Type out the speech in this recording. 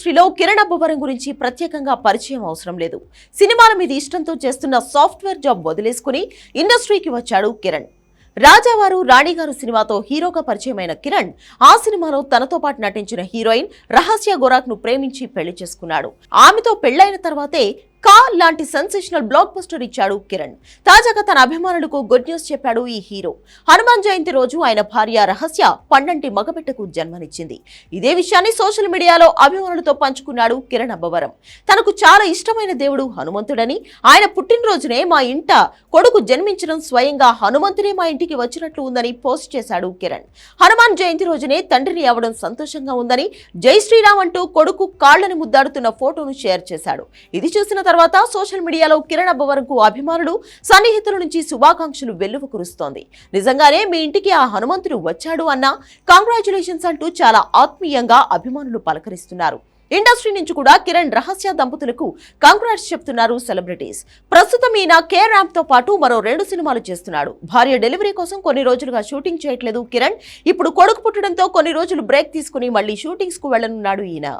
ఇండస్ట్రీలో కిరణ్ అబ్బవరం గురించి ప్రత్యేకంగా పరిచయం అవసరం లేదు. సినిమాల మీద ఇష్టంతో చేస్తున్న సాఫ్ట్వేర్ జాబ్ వదిలేసుకుని ఇండస్ట్రీకి వచ్చాడు కిరణ్. రాజావారు రాణిగారు సినిమాతో హీరోగా పరిచయమైన కిరణ్ ఆ సినిమాలో తనతో పాటు నటించిన హీరోయిన్ రహస్య గోరాక్ను ప్రేమించి పెళ్ళి చేసుకున్నాడు. ఆమెతో పెళ్ళైన తర్వాతే లాంటి సెన్సేషనల్ బ్లాక్ పోస్టర్ ఇచ్చాడు కిరణ్. తాజాగా తన అభిమానులకు గుడ్ న్యూస్ చెప్పాడు ఈ హీరో. హనుమాన్ జయంతి రోజు ఆయన భార్య రహస్య పండంటి మగబిడ్డకు జన్మనిచ్చింది. ఇదే విషయాన్ని సోషల్ మీడియాలో అభిమానులతో పంచుకున్నాడు కిరణ్ అబ్బవరం. తనకు చాలా ఇష్టమైన దేవుడు హనుమంతుడని ఆయన పుట్టినరోజునే మా ఇంట కొడుకు జన్మించడం స్వయంగా హనుమంతుడే మా ఇంటికి వచ్చినట్లు ఉందని పోస్ట్ చేశాడు కిరణ్. హనుమాన్ జయంతి రోజునే తండ్రిని అవ్వడం సంతోషంగా ఉందని జై శ్రీరామ్ అంటూ కొడుకు కాళ్ళను ముద్దాడుతున్న ఫోటోను షేర్ చేశాడు. ఇది చూసిన తర్వాత తర్వాత సోషల్ మీడియాలో కిరణ్ అబ్బవరంకు అభిమానులు సన్నిహితుల నుంచి శుభాకాంక్షలు వెల్లువ కురుస్తోంది. నిజంగానే మీ ఇంటికి ఆ హనుమంతుడు వచ్చాడు అన్న కంగ్రాచులేషన్స్ అంటూ చాలా ఆత్మీయంగా అభిమానులు పలకరిస్తున్నారు. ఇండస్ట్రీ నుంచి కూడా కిరణ్ రహస్య దంపతులకు కంగ్రాట్స్ చెప్తున్నారు సెలబ్రిటీస్ ప్రస్తుతం ఈయన కే ర్యాంప్తో పాటు మరో రెండు సినిమాలు చేస్తున్నాడు. భార్య డెలివరీ కోసం కొన్ని రోజులుగా షూటింగ్ చేయట్లేదు కిరణ్. ఇప్పుడు కొడుకు పుట్టడంతో కొన్ని రోజులు బ్రేక్ తీసుకుని మళ్ళీ షూటింగ్స్కు వెళ్ళనున్నాడు ఈయన.